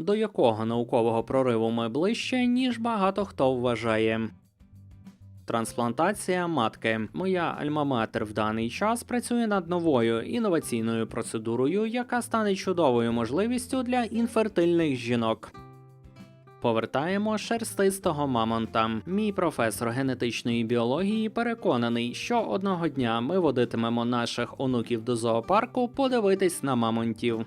до якого наукового прориву ми ближче, ніж багато хто вважає. Трансплантація матки. Моя альма-матер в даний час працює над новою інноваційною процедурою, яка стане чудовою можливістю для інфертильних жінок. Повертаємо шерстистого мамонта. Мій професор генетичної біології переконаний, що одного дня ми водитимемо наших онуків до зоопарку подивитись на мамонтів.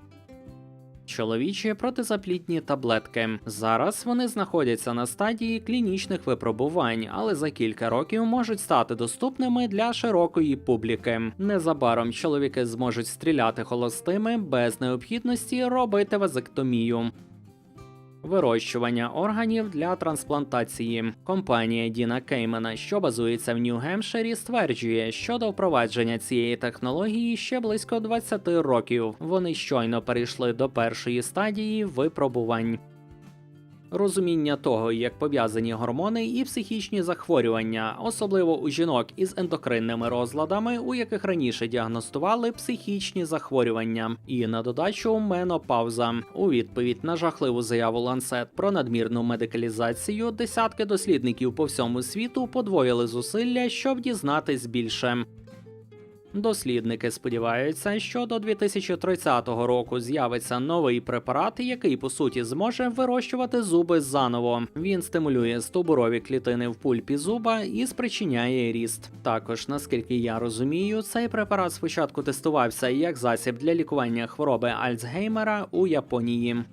Чоловічі протизаплітні таблетки. Зараз вони знаходяться на стадії клінічних випробувань, але за кілька років можуть стати доступними для широкої публіки. Незабаром чоловіки зможуть стріляти холостими без необхідності робити вазектомію. Вирощування органів для трансплантації. Компанія Діна Кеймена, що базується в Нью-Гемпширі, стверджує, що до впровадження цієї технології ще близько 20 років. Вони щойно перейшли до першої стадії випробувань. Розуміння того, як пов'язані гормони і психічні захворювання, особливо у жінок із ендокринними розладами, у яких раніше діагностували психічні захворювання, і на додачу менопауза. У відповідь на жахливу заяву Lancet про надмірну медикалізацію, десятки дослідників по всьому світу подвоїли зусилля, щоб дізнатись більше. Дослідники сподіваються, що до 2030 року з'явиться новий препарат, який по суті зможе вирощувати зуби заново. Він стимулює стовбурові клітини в пульпі зуба і спричиняє ріст. Також, наскільки я розумію, цей препарат спочатку тестувався як засіб для лікування хвороби Альцгеймера у Японії.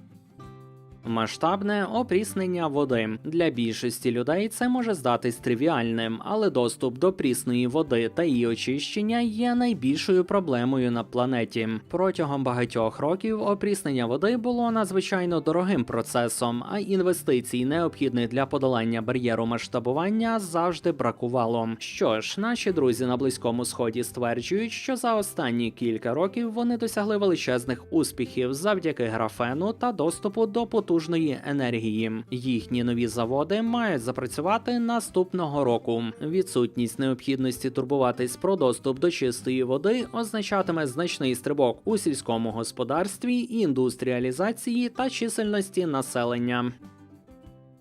Масштабне опріснення води для більшості людей це може здатись тривіальним, але доступ до прісної води та її очищення є найбільшою проблемою на планеті. Протягом багатьох років опріснення води було надзвичайно дорогим процесом, а інвестицій, необхідних для подолання бар'єру масштабування, завжди бракувало. Що ж, наші друзі на близькому сході стверджують, що за останні кілька років вони досягли величезних успіхів завдяки графену та доступу до потужної енергії. Їхні нові заводи мають запрацювати наступного року. Відсутність необхідності турбуватись про доступ до чистої води означатиме значний стрибок у сільському господарстві, індустріалізації та чисельності населення.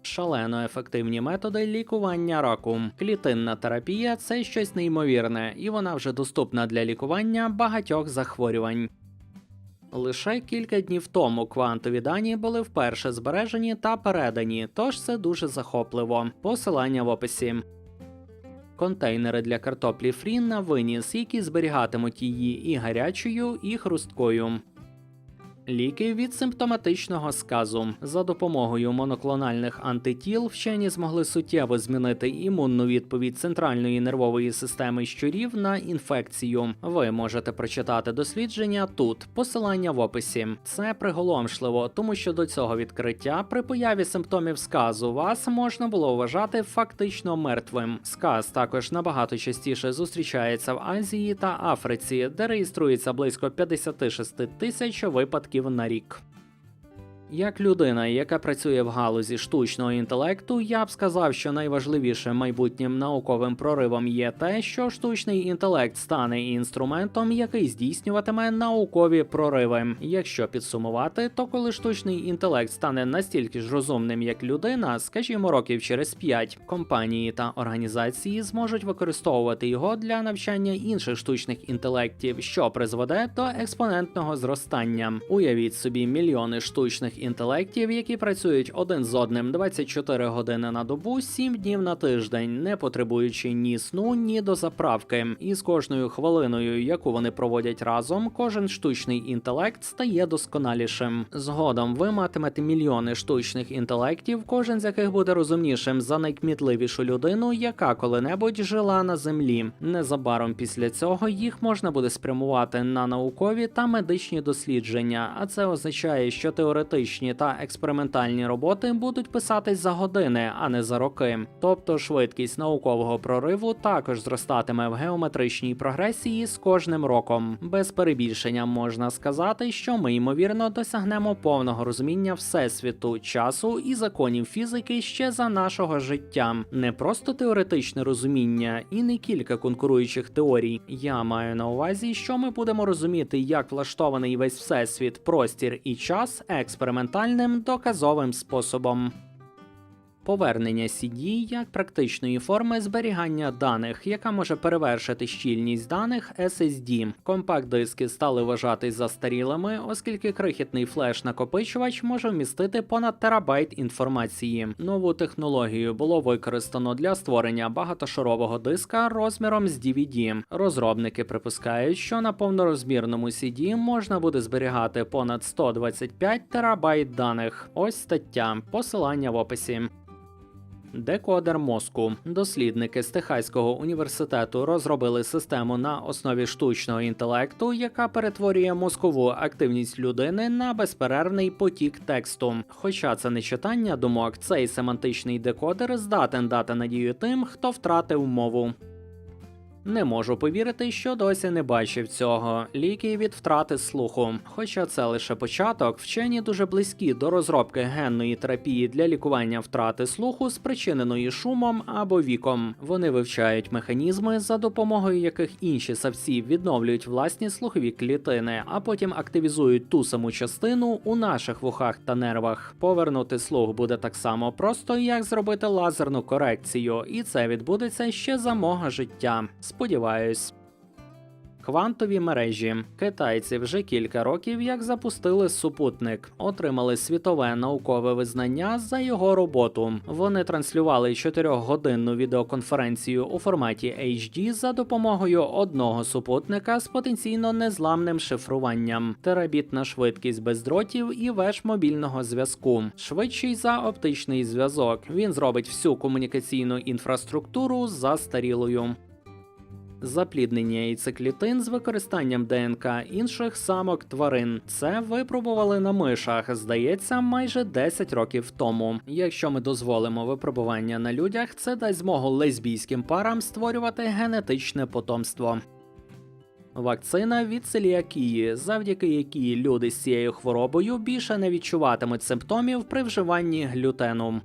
Шалено ефективні методи лікування раку. Клітинна терапія це щось неймовірне, і вона вже доступна для лікування багатьох захворювань. Лише кілька днів тому квантові дані були вперше збережені та передані, тож це дуже захопливо. Посилання в описі. Контейнери для картоплі фрі на виніс, які зберігатимуть її і гарячою, і хрусткою. Ліки від симптоматичного сказу за допомогою моноклональних антитіл вчені змогли суттєво змінити імунну відповідь центральної нервової системи щурів на інфекцію. Ви можете прочитати дослідження тут. Посилання в описі. Це приголомшливо, тому що до цього відкриття при появі симптомів сказу вас можна було вважати фактично мертвим. Сказ також набагато частіше зустрічається в Азії та Африці, де реєструється близько 56 тисяч випадків на рік. Як людина, яка працює в галузі штучного інтелекту, я б сказав, що найважливішим майбутнім науковим проривом є те, що штучний інтелект стане інструментом, який здійснюватиме наукові прориви. Якщо підсумувати, то коли штучний інтелект стане настільки ж розумним, як людина, скажімо, років через 5, компанії та організації зможуть використовувати його для навчання інших штучних інтелектів, що призведе до експонентного зростання. Уявіть собі мільйони штучних інтелектів, які працюють один з одним 24 години на добу, 7 днів на тиждень, не потребуючи ні сну, ні до заправки. І з кожною хвилиною, яку вони проводять разом, кожен штучний інтелект стає досконалішим. Згодом ви матимете мільйони штучних інтелектів, кожен з яких буде розумнішим за найкмітливішу людину, яка коли-небудь жила на землі. Незабаром після цього їх можна буде спрямувати на наукові та медичні дослідження, а це означає, що теоретично теоретичні та експериментальні роботи будуть писатись за години, а не за роки. Тобто швидкість наукового прориву також зростатиме в геометричній прогресії з кожним роком. Без перебільшення можна сказати, що ми ймовірно досягнемо повного розуміння всесвіту, часу і законів фізики ще за нашого життя. Не просто теоретичне розуміння і не кілька конкуруючих теорій. Я маю на увазі, що ми будемо розуміти, як влаштований весь всесвіт, простір і час експериментально експериментальним доказовим способом. Повернення CD як практичної форми зберігання даних, яка може перевершити щільність даних SSD. Компакт-диски стали вважатись застарілими, оскільки крихітний флеш-накопичувач може вмістити понад терабайт інформації. Нову технологію було використано для створення багатошарового диска розміром з DVD. Розробники припускають, що на повнорозмірному CD можна буде зберігати понад 125 терабайт даних. Ось стаття, посилання в описі. Декодер мозку. Дослідники з Техаського університету розробили систему на основі штучного інтелекту, яка перетворює мозкову активність людини на безперервний потік тексту. Хоча це не читання думок, цей семантичний декодер здатен дати надію тим, хто втратив мову. Не можу повірити, що досі не бачив цього. Ліки від втрати слуху. Хоча це лише початок, вчені дуже близькі до розробки генної терапії для лікування втрати слуху, спричиненої шумом або віком. Вони вивчають механізми, за допомогою яких інші савці відновлюють власні слухові клітини, а потім активізують ту саму частину у наших вухах та нервах. Повернути слух буде так само просто, як зробити лазерну корекцію, і це відбудеться ще за мого життя. Сподіваюсь. Квантові мережі китайці вже кілька років як запустили супутник, отримали світове наукове визнання за його роботу. Вони транслювали 4-годинну відеоконференцію у форматі HD за допомогою одного супутника з потенційно незламним шифруванням, терабітна швидкість без дротів і веж мобільного зв'язку, швидший за оптичний зв'язок. Він зробить всю комунікаційну інфраструктуру застарілою. Запліднення яйцеклітин з використанням ДНК інших самок тварин. Це випробували на мишах, здається, майже 10 років тому. Якщо ми дозволимо випробування на людях, це дасть змогу лесбійським парам створювати генетичне потомство. Вакцина від целіакії, завдяки якій люди з цією хворобою більше не відчуватимуть симптомів при вживанні глютену.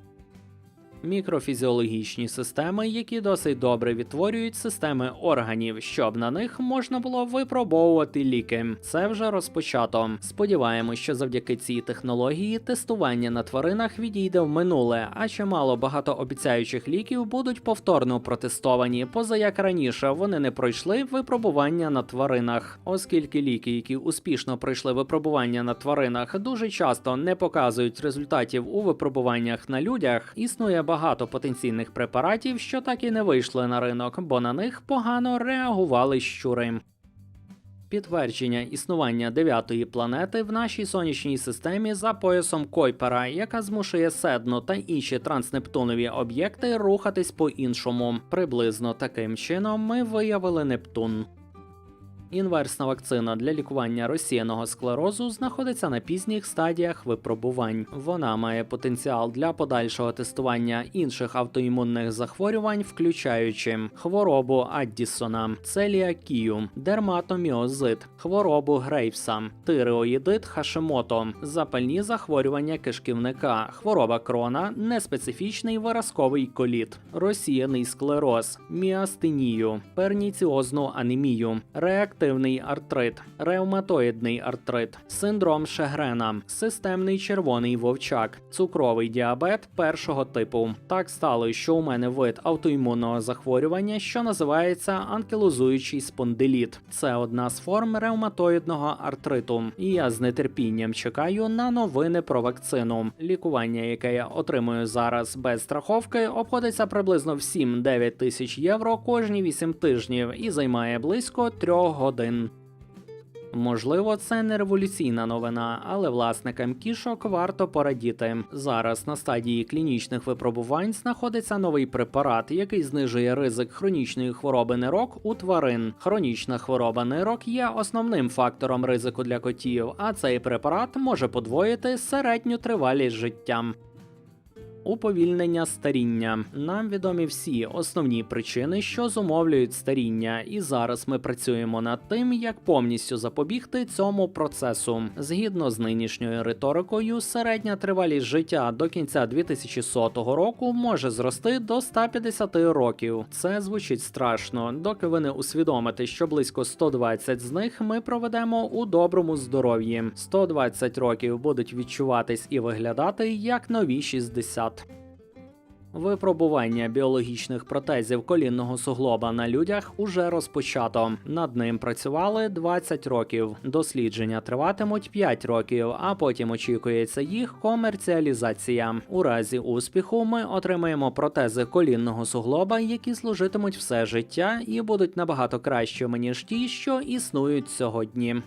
Мікрофізіологічні системи, які досить добре відтворюють системи органів, щоб на них можна було випробовувати ліки. Це вже розпочато. Сподіваємось, що завдяки цій технології тестування на тваринах відійде в минуле, а чимало багатообіцяючих ліків будуть повторно протестовані, поза як раніше вони не пройшли випробування на тваринах, оскільки ліки, які успішно пройшли випробування на тваринах, дуже часто не показують результатів у випробуваннях на людях. Існує багато потенційних препаратів, що так і не вийшли на ринок, бо на них погано реагували щури. Підтвердження існування дев'ятої планети в нашій сонячній системі за поясом Койпера, яка змушує Седно та інші транснептунові об'єкти рухатись по-іншому. Приблизно таким чином ми виявили Нептун. Інверсна вакцина для лікування розсіяного склерозу знаходиться на пізніх стадіях випробувань. Вона має потенціал для подальшого тестування інших автоімунних захворювань, включаючи хворобу Аддісона, целіакію, дерматоміозит, хворобу Грейвса, тиреоїдит Хашимото, запальні захворювання кишківника, хвороба крона, неспецифічний виразковий коліт, розсіяний склероз, міастенію, перніціозну анемію, реактивний артрит, ревматоїдний артрит, синдром Шегрена, системний червоний вовчак, цукровий діабет першого типу. Так стало, що у мене вид автоімунного захворювання, що називається анкілозуючий спондиліт. Це одна з форм ревматоїдного артриту. І я з нетерпінням чекаю на новини про вакцину. Лікування, яке я отримую зараз без страховки, обходиться приблизно в 7-9 тисяч євро кожні 8 тижнів і займає близько 3 годин. Можливо, це не революційна новина, але власникам кішок варто порадіти. Зараз на стадії клінічних випробувань знаходиться новий препарат, який знижує ризик хронічної хвороби нирок у тварин. Хронічна хвороба нирок є основним фактором ризику для котів, а цей препарат може подвоїти середню тривалість життя. Уповільнення старіння. Нам відомі всі основні причини, що зумовлюють старіння, і зараз ми працюємо над тим, як повністю запобігти цьому процесу. Згідно з нинішньою риторикою, середня тривалість життя до кінця 2100 року може зрости до 150 років. Це звучить страшно, доки ви не усвідомите, що близько 120 з них ми проведемо у доброму здоров'ї. 120 років будуть відчуватись і виглядати як нові 60. Випробування біологічних протезів колінного суглоба на людях уже розпочато. Над ним працювали 20 років. Дослідження триватимуть 5 років, а потім очікується їх комерціалізація. У разі успіху ми отримаємо протези колінного суглоба, які служитимуть все життя і будуть набагато кращими ніж ті, що існують сьогодні.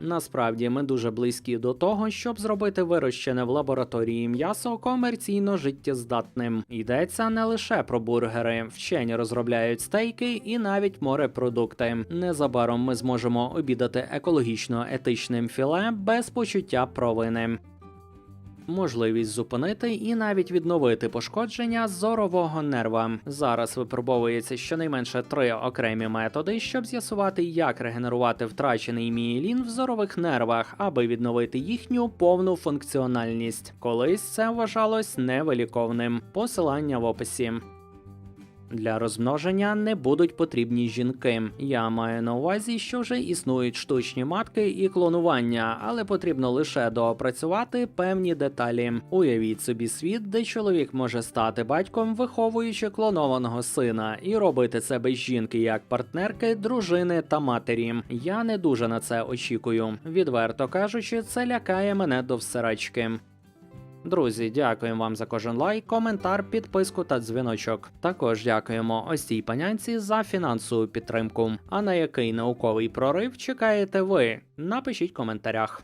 Насправді ми дуже близькі до того, щоб зробити вирощене в лабораторії м'ясо комерційно життєздатним. Йдеться не лише про бургери, вчені розробляють стейки і навіть морепродукти. Незабаром ми зможемо обідати екологічно етичним філе без почуття провини. Можливість зупинити і навіть відновити пошкодження зорового нерва. Зараз випробовується щонайменше три окремі методи, щоб з'ясувати, як регенерувати втрачений мієлін в зорових нервах, аби відновити їхню повну функціональність. Колись це вважалось невиліковним. Посилання в описі. Для розмноження не будуть потрібні жінки. Я маю на увазі, що вже існують штучні матки і клонування, але потрібно лише доопрацювати певні деталі. Уявіть собі світ, де чоловік може стати батьком, виховуючи клонованого сина, і робити це без жінки як партнерки, дружини та матері. Я не дуже на це очікую. Відверто кажучи, це лякає мене до всерачки. Друзі, дякуємо вам за кожен лайк, коментар, підписку та дзвіночок. Також дякуємо ось цій панянці за фінансову підтримку. А на який науковий прорив чекаєте ви? Напишіть в коментарях.